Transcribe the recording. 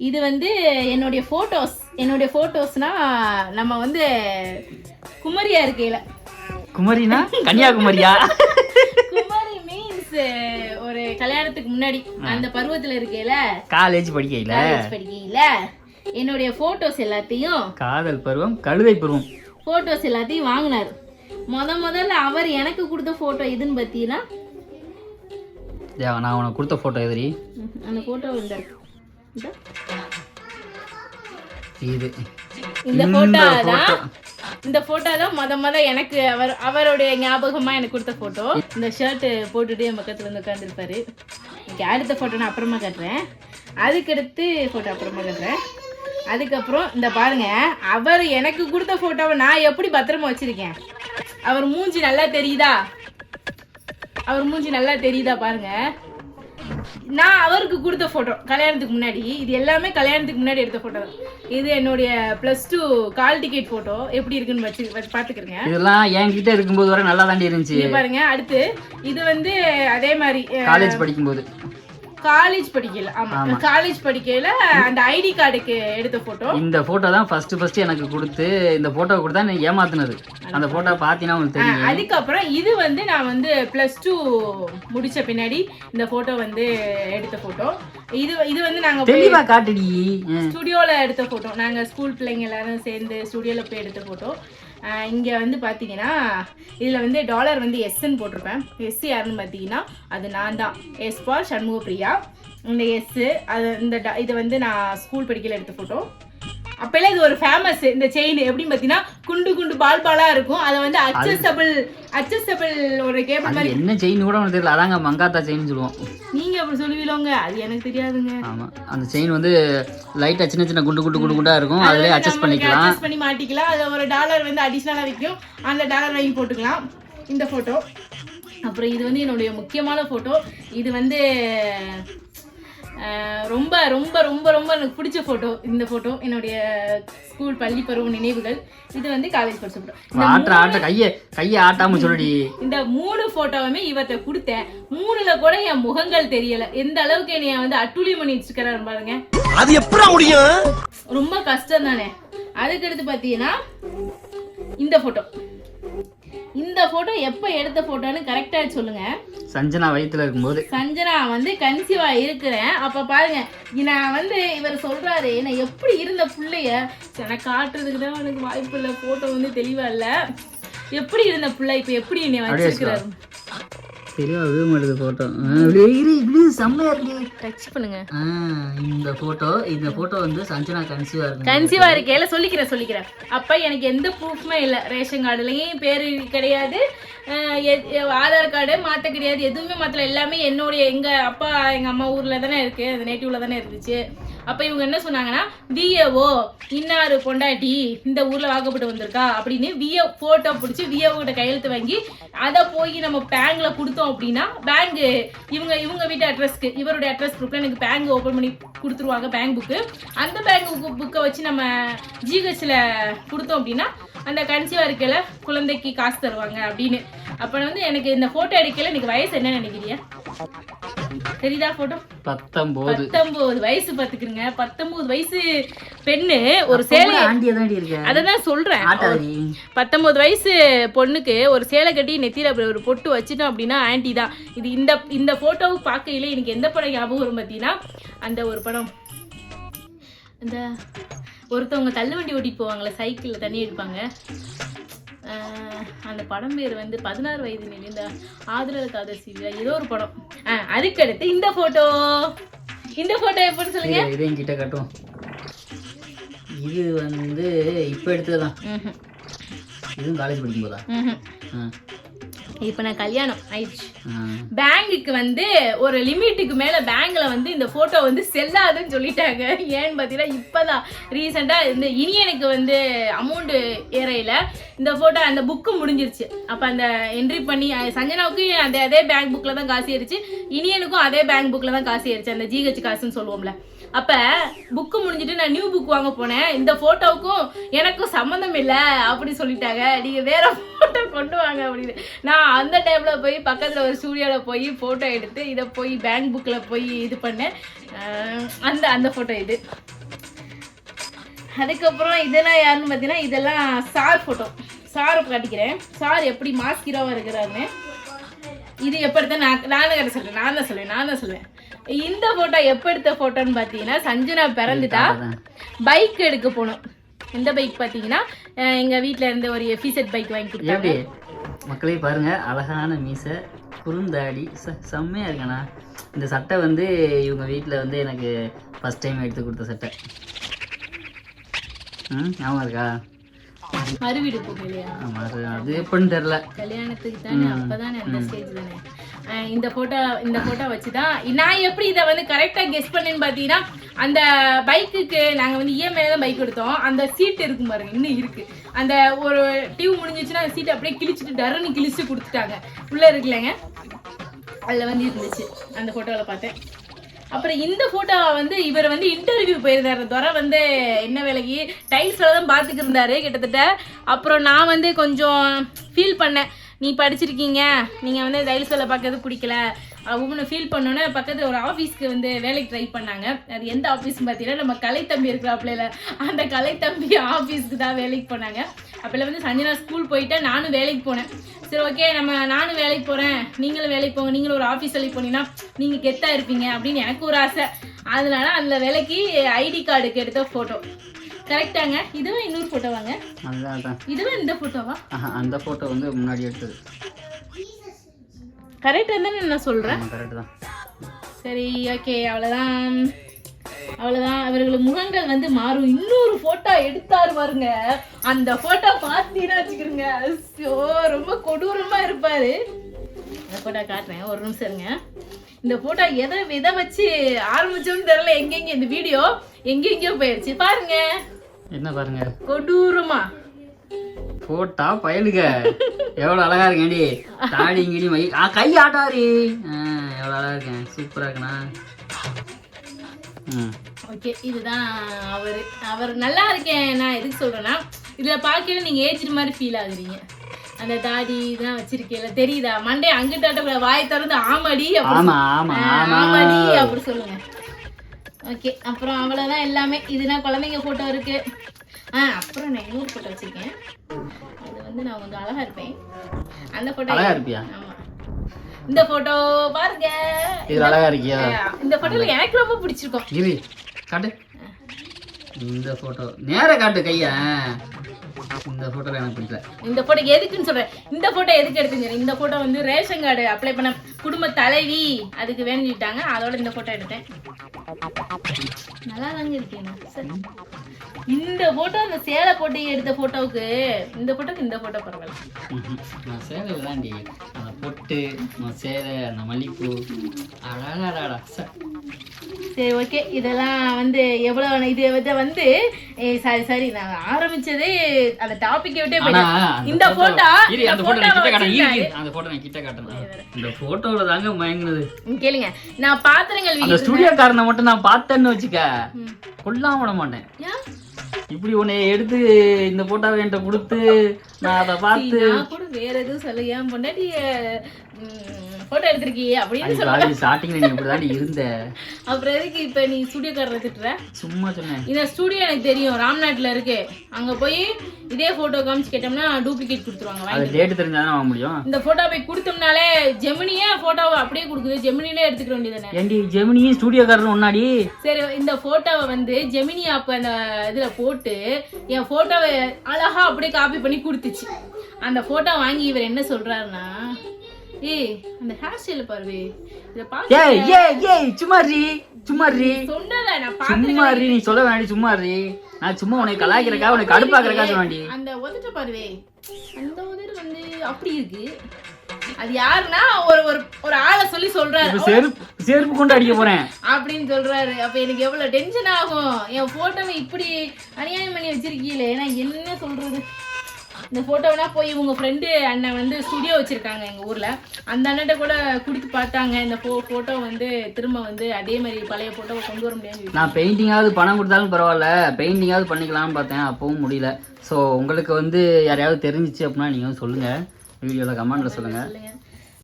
இது வந்து என்னுடைய ஃபோட்டோஸ் என்னுடைய ஃபோட்டோஸ்னா நம்ம வந்து குமரியா இருக்கையில. குமரினா? கன்னியாகுமரியா? குமரி மீன்ஸ் ஒரு கல்யாணத்துக்கு முன்னாடி அந்த பருவத்துல இருக்கையில காலேஜ் படிக்கையில. காலேஜ் படிக்கையில என்னுடைய ஃபோட்டோஸ் எல்லாத்தையும் காதல் பருவம் கழுதை பருவம். ஃபோட்டோஸ் எல்லாத்தையும் வாங்கினார். முத முதல்ல அவர் எனக்கு கொடுத்த ஃபோட்டோ எதுன்னு பார்த்தீங்கன்னா நான் உனக்கு கொடுத்த போட்டோ எதிரி அந்த ஃபோட்டோ இருக்கு. இதோ. இந்த போட்டோ தான் இந்த போட்டோ தான் முத முத எனக்கு அவர் அவருடைய ஞாபகமா எனக்கு கொடுத்த போட்டோ இந்த ஷர்ட் போட்டுட்டு என் பக்கத்துல வந்து உட்காந்துருப்பாரு அடுத்த போட்டோ நான் அப்புறமா காட்டுறேன். அதுக்கடுத்து போட்டோ அப்புறமா காட்டுறேன். அதுக்கப்புறம் இந்த பாருங்க அவர் எனக்கு கொடுத்த போட்டோவை நான் எப்படி பத்திரமா வச்சிருக்கேன்? அவர் மூஞ்சி நல்லா தெரியுதா? அவர் மூஞ்சி நல்லா தெரியுதா பாருங்க. நான் அவருக்கு கொடுத்த ஃபோட்டோ கல்யாணத்துக்கு முன்னாடி. இது எல்லாமே கல்யாணத்துக்கு முன்னாடி எடுத்த ஃபோட்டோ தான். இது என்னுடைய plus two hall ticket photo எப்படி இருக்குன்னு வச்சு பார்த்துக்கிறேங்க. இதெல்லாம் என்கிட்ட இருக்கும்போது வரை நல்லா தாண்டி இருந்துச்சு பாருங்க அடுத்து. இது வந்து அதே மாதிரி காலேஜ் படிக்கும்போது. காலேஜ் படிக்கல ஆமா. காலேஜ் படிக்கையில அந்த ஐடி கார்டுக்கு எடுத்த ஃபோட்டோ இந்த போட்டோ தான் ஃபர்ஸ்ட் ஃபர்ஸ்ட் எனக்கு கொடுத்து இந்த போட்டோ கொடுத்தா நீ ஏமாத்துனது. அந்த போட்டோ பார்த்தீங்கன்னா உங்களுக்கு தெரியும். அதுக்கப்புறம் இது வந்து நான் வந்து ப்ளஸ் டூ முடிச்ச பின்னாடி இந்த ஃபோட்டோ வந்து எடுத்த ஃபோட்டோ இது இது வந்து நாங்க தெளிவா காட்டுடி. ஸ்டுடியோல எடுத்த ஃபோட்டோ நாங்கள் ஸ்கூல் பிள்ளைங்க எல்லாரும் சேர்ந்து ஸ்டுடியோவில் போய் எடுத்த ஃபோட்டோ இங்கே வந்து பார்த்தீங்கன்னா இதில் வந்து டாலர் வந்து எஸ்ன்னு போட்டிருப்பேன். எஸ் யாருன்னு பார்த்தீங்கன்னா அது நான் தான். S for Shanmugapriya. இந்த எஸ்ஸு அது இந்த இது வந்து நான் ஸ்கூல் படிக்கல எடுத்த ஃபோட்டோ அப்பெல்லாம் இது ஒரு ஃபேமஸ் இந்த செயின் எப்படின்னு பார்த்தீங்கன்னா குண்டு குண்டு பால் பாலாக இருக்கும். அதை வந்து அட்ஜஸ்டபிள் அட்ஜஸ்டபிள் ஒரு கேபிள் மாதிரி என்ன செயின் கூட உனக்கு தெரியல. அதாங்க மங்காத்தா செயின் சொல்லுவோம். நீங்கள் அப்படி சொல்லுவீங்களோங்க அது எனக்கு தெரியாதுங்க. ஆமா. அந்த செயின் வந்து லைட்டா சின்ன சின்ன குண்டு குண்டு குண்டு குண்டா இருக்கும். அதுலயே அட்ஜஸ்ட் பண்ணிக்கலாம். அட்ஜஸ்ட் பண்ணி மாட்டிக்கலாம். அது ஒரு டாலர் வந்து அடிஷ்னலாக விற்கும். அந்த டாலர் வாங்கி போட்டுக்கலாம். இந்த ஃபோட்டோ அப்புறம் இது வந்து என்னுடைய முக்கியமான ஃபோட்டோ இது வந்து ரொம்ப ரொம்ப ரொம்ப ரொம்ப எனக்கு பிடிச்ச ஃபோட்டோ இந்த ஃபோட்டோ என்னுடைய ஸ்கூல் பள்ளி பருவ நினைவுகள். இது வந்து காலேஜ் படிச்ச ஃபோட்டோ ஆட்ட ஆட்ட கைய கைய ஆட்டாம சொல்லுடி. இந்த மூணு போட்டோவுமே இவர்கிட்ட கொடுத்தேன். மூணுல கூட என் முகங்கள் தெரியல. எந்த அளவுக்கு என்னைய வந்து அட்டூழியம் பண்ணி வச்சிருக்கிறாரு பாருங்க. அது எப்படா முடியும்? ரொம்ப கஷ்டம் தானே அதுக்கடுத்து பார்த்தீங்கன்னா இந்த ஃபோட்டோ இந்த ஃபோட்டோ எப்போ எடுத்த ஃபோட்டோன்னு கரெக்டாக சொல்லுங்க. சஞ்சனா வயித்துல இருக்கும்போது. சஞ்சனா வந்து கன்சீவா இருக்கிறேன். அப்ப பாருங்க நான் வந்து இவர் சொல்றாரு நான் எப்படி இருந்த புள்ளைய? எனக்கு காட்டுறதுக்கு தான் எனக்கு வாய்ப்பு இல்லை. போட்டோ வந்து தெளிவா இல்ல. எப்படி இருந்த புள்ள? இப்ப எப்படி என்னை வச்சிருக்கிறாரு? தெளிவா விழ மாட்டேது போட்டோ இப்படி செம்மையா இருக்கு. டச் பண்ணுங்க. இந்த போட்டோ இந்த போட்டோ வந்து சஞ்சனா கன்சீவா இருக்கு. கன்சீவா இருக்கையில சொல்லிக்கிறேன் சொல்லிக்கிறேன். அப்ப எனக்கு எந்த ப்ரூஃப்மே இல்லை. ரேஷன் கார்டுலயும் பேரு கிடையாது. ஆதார் கார்டு மாத்த கிடையாது. எதுவுமே மாத்தல. எல்லாமே என்னுடைய எங்க அப்பா எங்க அம்மா ஊர்ல தானே இருக்கு. அந்த நேட்டிவ்ல தானே இருந்துச்சு. அப்ப இவங்க என்ன சொன்னாங்கன்னா விஏஓ இன்னாரு பொண்டாட்டி இந்த ஊர்ல வாக்கப்பட்டு வந்திருக்கா அப்படின்னு விஏ போட்டோ பிடிச்சி விஏஓ கிட்ட கையெழுத்து வாங்கி அதை போய் நம்ம பேங்க்ல கொடுத்தோம் அப்படின்னா பேங்க் இவங்க இவங்க வீட்டு அட்ரஸ்க்கு இவருடைய அட்ரஸ் ப்ரூஃப்ல எனக்கு பேங்க் ஓபன் பண்ணி கொடுத்துருவாங்க பேங்க் புக்கு அந்த பேங்க் புக்கை வச்சு நம்ம ஜிஹெச்ல கொடுத்தோம் அப்படின்னா அந்த கன்சீவா இருக்கையில குழந்தைக்கு காசு தருவாங்க அப்படின்னு. அப்போ வந்து எனக்கு இந்த போட்டோ எடுக்கையில எனக்கு வயசு என்ன நினைக்கிறீங்க? தெரியுதா போட்டோ பத்தொன்பது பத்தொன்பது வயசு பாத்துக்கிறீங்க பத்தொன்பது வயசு பெண்ணு ஒரு சேலை ஆண்டியா தாண்டி இருக்க. அதை தான் சொல்றேன் பத்தொன்பது வயசு பொண்ணுக்கு ஒரு சேலை கட்டி நெத்தியில ஒரு பொட்டு வச்சிட்டோம் அப்படின்னா ஆன்ட்டி தான். இது இந்த இந்த போட்டோவை பார்க்கையில எனக்கு எந்த படம் ஞாபகம் வரும் பார்த்தீங்கன்னா அந்த ஒரு படம். இந்த ஒருத்தவங்க தள்ளுவண்டி ஓட்டிட்டு போவாங்களே சைக்கிளில் தண்ணி எடுப்பாங்க. அந்த படம் பேர் வந்து பதினாறு வயது நிலை இந்த ஆதரவு காதல் சீரியல். ஏதோ ஒரு படம். அதுக்கடுத்து இந்த போட்டோ இந்த போட்டோ எப்படின்னு சொல்லுங்க? இதை இதையும் கிட்ட காட்டும் இது வந்து இப்போ எடுத்ததுதான். இதுவும் காலேஜ் படிக்கும் போதா. இப்போ நான் கல்யாணம் ஆயிடுச்சு. பேங்குக்கு வந்து ஒரு லிமிட்டுக்கு மேல பேங்க்ல வந்து இந்த போட்டோ வந்து செல்லாதுன்னு சொல்லிட்டாங்க. ஏன்னு பார்த்தீங்கன்னா இப்பதான் ரீசெண்டா இந்த இனியனுக்கு வந்து அமௌண்ட் ஏறையில. இந்த போட்டோ அந்த புக்கு முடிஞ்சிருச்சு. அப்ப அந்த என்ட்ரி பண்ணி சஞ்சனாவுக்கு அந்த அதே பேங்க் புக்ல தான் காசு ஏறிச்சு. இனியனுக்கும் அதே பேங்க் புக்ல தான் காசு ஏறிச்சு. அந்த ஜிஹெச் காசுன்னு சொல்லுவோம்ல. அப்ப புக்கு முடிஞ்சிட்டு நான் நியூ புக் வாங்க போனேன். இந்த போட்டோவுக்கும் எனக்கும் சம்மந்தம் இல்லை அப்படி சொல்லிட்டாங்க. நீங்க வேற போட்டோ கொண்டு வாங்க அப்படின்னு. நான் அந்த டைம்ல போய் பக்கத்துல ஒரு ஸ்டூடியோல போய் போட்டோ எடுத்து இதை போய் பேங்க் புக்ல போய் இது பண்ணேன். அந்த அந்த போட்டோ இது. அதுக்கப்புறம் இதெல்லாம் யாருன்னு பார்த்தீங்கன்னா இதெல்லாம் சார் ஃபோட்டோ சாரை காட்டிக்கிறேன். சார் எப்படி மாஸ் ஹீரோவாக இருக்கிறாருன்னு. இது எப்படி தான் நான் நானும் கிட்ட சொல்கிறேன் நான் தான் சொல்லுவேன் நான் தான் சொல்லுவேன் இந்த ஃபோட்டோ எப்போ எடுத்த ஃபோட்டோன்னு பார்த்தீங்கன்னா சஞ்சனா பிறந்துட்டா. பைக் எடுக்க போனோம். எந்த பைக் பார்த்தீங்கன்னா அஹ் எங்க வீட்ல இருந்து ஒரு எஃபிசெட் பைக் வாங்கி கொடுத்தாங்க. மக்களே பாருங்க அழகான மீசை குறுந்தாடி ச செம்மையா இருக்கண்ணா இந்த சட்டை வந்து இவங்க வீட்டில் வந்து எனக்கு ஃபர்ஸ்ட் டைம் எடுத்து கொடுத்த சட்டை. ம் ஞாபகம் இருக்கா? மறுவீடு போகும் இல்லையா ஆமா அது எப்படின்னு தெரில கல்யாணத்துக்கு தானே அப்பதானே அந்த ஸ்டேஜ் தானே? இந்த போட்டோ இந்த போட்டோ வச்சு தான் நான் எப்படி இதை வந்து கரெக்டாக கெஸ் பண்ணேன்னு பார்த்தீங்கன்னா அந்த பைக்குக்கு நாங்கள் வந்து இஎம்ஐல தான் பைக் எடுத்தோம். அந்த சீட் இருக்கும் பாருங்க இன்னும் இருக்கு. அந்த ஒரு டியூ முடிஞ்சிச்சுன்னா அந்த சீட் அப்படியே கிழிச்சிட்டு டருன்னு கிழிச்சு கொடுத்துட்டாங்க. உள்ளே இருக்குல்லங்க. அதில் வந்து இருந்துச்சு அந்த ஃபோட்டோவில் பார்த்தேன் அப்புறம் இந்த ஃபோட்டோவை வந்து இவர் வந்து இன்டர்வியூ போயிருந்தார். துறை வந்து என்ன வேலைக்கு? டைல்ஸ் தான் பார்த்துட்டு இருந்தாரு கிட்டத்தட்ட. அப்புறம் நான் வந்து கொஞ்சம் ஃபீல் பண்ணேன். நீ படிச்சிருக்கீங்க. நீங்கள் வந்து டைல்ஸ் சொல்ல பார்க்கறது பிடிக்கல. உமனை ஃபீல் பண்ணோன்னே பக்கத்தில் ஒரு ஆஃபீஸ்க்கு வந்து வேலைக்கு ட்ரை பண்ணாங்க. அது எந்த ஆஃபீஸ்னு பார்த்தீங்கன்னா நம்ம கலைத்தம்பி இருக்கிறாப்புல அந்த கலைத்தம்பி ஆஃபீஸ்க்கு தான் வேலைக்கு போனாங்க. அப்போல்லாம் வந்து சஞ்சனா ஸ்கூல் போயிட்டு நானும் வேலைக்கு போனேன். சரி ஓகே நம்ம நானும் வேலைக்கு போகிறேன் நீங்களும் வேலைக்கு போங்க. நீங்களும் ஒரு ஆஃபீஸ் வேலைக்கு போனீங்கன்னா நீங்கள் கெத்தாக இருப்பீங்க அப்படின்னு எனக்கு ஒரு ஆசை. அதனால அந்த வேலைக்கு ஐடி கார்டுக்கு எடுத்த ஃபோட்டோ கரெக்டாங்க. இதுவும் இன்னொரு ஃபோட்டோவாங்க அதுதான் அதான் இதுவும் இந்த ஃபோட்டோவா அந்த ஃபோட்டோ வந்து முன்னாடி எடுத்தது. கரெக்டாக தானே நான் சொல்கிறேன் ஆமாம் கரெக்டு தான். சரி ஓகே அவ்வளோதான் அவ்வளோதான் அவர்கள் முகங்கள் வந்து மாறும். இன்னொரு ஃபோட்டோ எடுத்தாரு பாருங்க. அந்த ஃபோட்டோ பார்த்தீங்கன்னா வச்சுக்கிறோங்க ஐயோ ரொம்ப கொடூரமாக இருப்பார். அந்த ஃபோட்டோ காட்டுறேன். ஒரு நிமிஷம் இருங்க. இந்த ஃபோட்டோ எதை எதை வச்சு ஆரம்பிச்சோன்னு தெரியல. எங்கெங்க இந்த வீடியோ எங்கெங்கேயோ போயிடுச்சு பாருங்க. என்ன பாருங்க? கொடூரமா. போட்டா பயலுக. எவ்வளோ அழகா இருக்கேன்டி தாடி இங்கடி மை ஆ கை ஆட்டாரி. எவ்வளோ அழகா இருக்கேன். சூப்பராக இருக்கண்ணா. ம். ஓகே இதுதான் அவர். அவர் நல்லா இருக்கேன். நான் எதுக்கு சொல்றேன்னா இதுல பார்க்கல நீங்க ஏஜ்டு மாதிரி ஃபீல் ஆகுறீங்க. அந்த தாடி இதெல்லாம் வச்சிருக்கீல தெரியுதா? மண்டே அங்கிட்ட வாய் திறந்து ஆமாடி ஆமாடி அப்படி சொல்லுங்க. ஓகே அப்புறம் அவ்வளோதான் எல்லாமே. இதுனா குழந்தைங்க ஃபோட்டோ இருக்கு. ஆ அப்புறம் நான் இன்னொரு ஃபோட்டோ வச்சிருக்கேன். அது வந்து நான் கொஞ்சம் அழகா இருப்பேன். அந்த ஃபோட்டோ அழகா இருப்பியா? இந்த ஃபோட்டோ பாருங்க. இது அழகா இருக்கியா? இந்த ஃபோட்டோல எனக்கு ரொம்ப பிடிச்சிருக்கும். கிரி காட்டு. இந்த போட்டோ நேரா காட்டு கையா. இந்த போட்டோல எனக்கு பிடிக்கல. இந்த போட்டோ எதுக்குன்னு சொல்றேன். இந்த போட்டோ எதுக்கு எடுத்துங்க இந்த போட்டோ வந்து ரேஷன் கார்டு அப்ளை பண்ண குடும்ப தலைவி அதுக்கு வேண்டிட்டாங்க அதோட இந்த போட்டோ எடுத்தேன். நல்லா தாங்க இருக்கேன் சரி. இந்த போட்டோ அந்த சேலை போட்டு எடுத்த போட்டோவுக்கு இந்த போட்டோக்கு இந்த போட்டோ பரவாயில்ல. நான் சேலை தாண்டி அந்த பொட்டு அந்த சேலை அந்த மல்லிப்பூ. அழகாடா சரி ஓகே இதெல்லாம் வந்து எவ்வளவு இது இதை வந்து சாரி சாரி நான் ஆரம்பிச்சதே அந்த டாபிக்கை விட்டே இந்த போட்டோ அந்த போட்டோ அந்த போட்டோ நான் கிட்ட காட்டுறேன். இந்த போட்டோல தாங்க மயங்குனது. கேளுங்க. நான் பாத்திரங்கள் அந்த வீடு ஸ்டுடியோக்காரனை மட்டும் நான் பார்த்தேன்னு வச்சுக்க. கொல்லாம விட மாட்டேன். இப்படி உன்னை எடுத்து இந்த போட்டோவை என்கிட்ட கொடுத்து நான் அதை பார்த்து நான் கூட வேற எதுவும் சொல்ல ஏன் பொண்டாட்டி போட்டோ எடுத்திருக்கியே அப்படின்னு சொல்ல ஸ்டார்டிங்ல நீ இப்படிதான் இருந்த. அப்புறம் எதுக்கு இப்ப நீ ஸ்டுடியோக்காரரை திட்டுற? சும்மா சொன்னேன். இந்த ஸ்டுடியோ எனக்கு தெரியும் ராம்நாட்ல இருக்கு. அங்க போய் இதே போட்டோ காமிச்சு கேட்டோம்னா டூப்ளிகேட் கொடுத்துருவாங்க வாங்கி அது டேட் தெரிஞ்சாதான் வாங்க முடியும்? இந்த போட்டோ போய் கொடுத்தோம்னாலே ஜெமினியே போட்டோவை அப்படியே கொடுக்குது. ஜெமினிலே எடுத்துக்க வேண்டியதானே ஏண்டி ஜெமினியும் ஸ்டூடியோக்காரன் ஒன்னாடி? சரி இந்த போட்டோவை வந்து ஜெமினி ஆப் அந்த இதுல போட்டு என் போட்டோவை அழகா அப்படியே காப்பி பண்ணி கொடுத்துச்சு. அந்த போட்டோ வாங்கி இவர் என்ன சொல்றாருன்னா ஏய் அந்த ஹேர் ஸ்டைல பாரு இத பாத்து ஏய் ஏய் ஏய் சும்மா ரீ சும்மா ரீ சொன்னல நான் சும்மா ரீ நீ சொல்ல வேண்டி சும்மா ரீ நான் சும்மா உன்னை கலாய்க்கிறக்கா உனக்கு கடுப்பாக்கிறக்கா சொல்ல அந்த உதட்ட பாருவே. அந்த உதடு வந்து அப்படி இருக்கு. அது யாருன்னா ஒரு ஒரு ஒரு ஆளை சொல்லி சொல்றாரு. செருப்பு செருப்பு கொண்டு அடிக்க போறேன். அப்படின்னு சொல்றாரு. அப்ப எனக்கு எவ்வளவு டென்ஷன் ஆகும்? என் போட்டோவை இப்படி அநியாயம் பண்ணி வச்சிருக்கீங்களே. நான் என்ன சொல்றது? இந்த போட்டோனா போய் உங்க ஃப்ரெண்டு அண்ணன் வந்து ஸ்டுடியோ வச்சிருக்காங்க எங்க ஊர்ல. அந்த அண்ணன்ட்ட கூட கொடுத்து பார்த்தாங்க. இந்த போட்டோ வந்து திரும்ப வந்து அதே மாதிரி பழைய போட்டோவை கொண்டு வர முடியாது நான் பெயிண்டிங்காவது பணம் கொடுத்தாலும் பரவாயில்ல. பெயிண்டிங்காவது பண்ணிக்கலாம்னு பார்த்தேன். அப்பவும் முடியல. ஸோ உங்களுக்கு வந்து யாரையாவது தெரிஞ்சிச்சு அப்படின்னா நீங்கள் சொல்லுங்கள் வீடியோவில் கமெண்ட்டில் சொல்லுங்கள் சொல்லுங்க.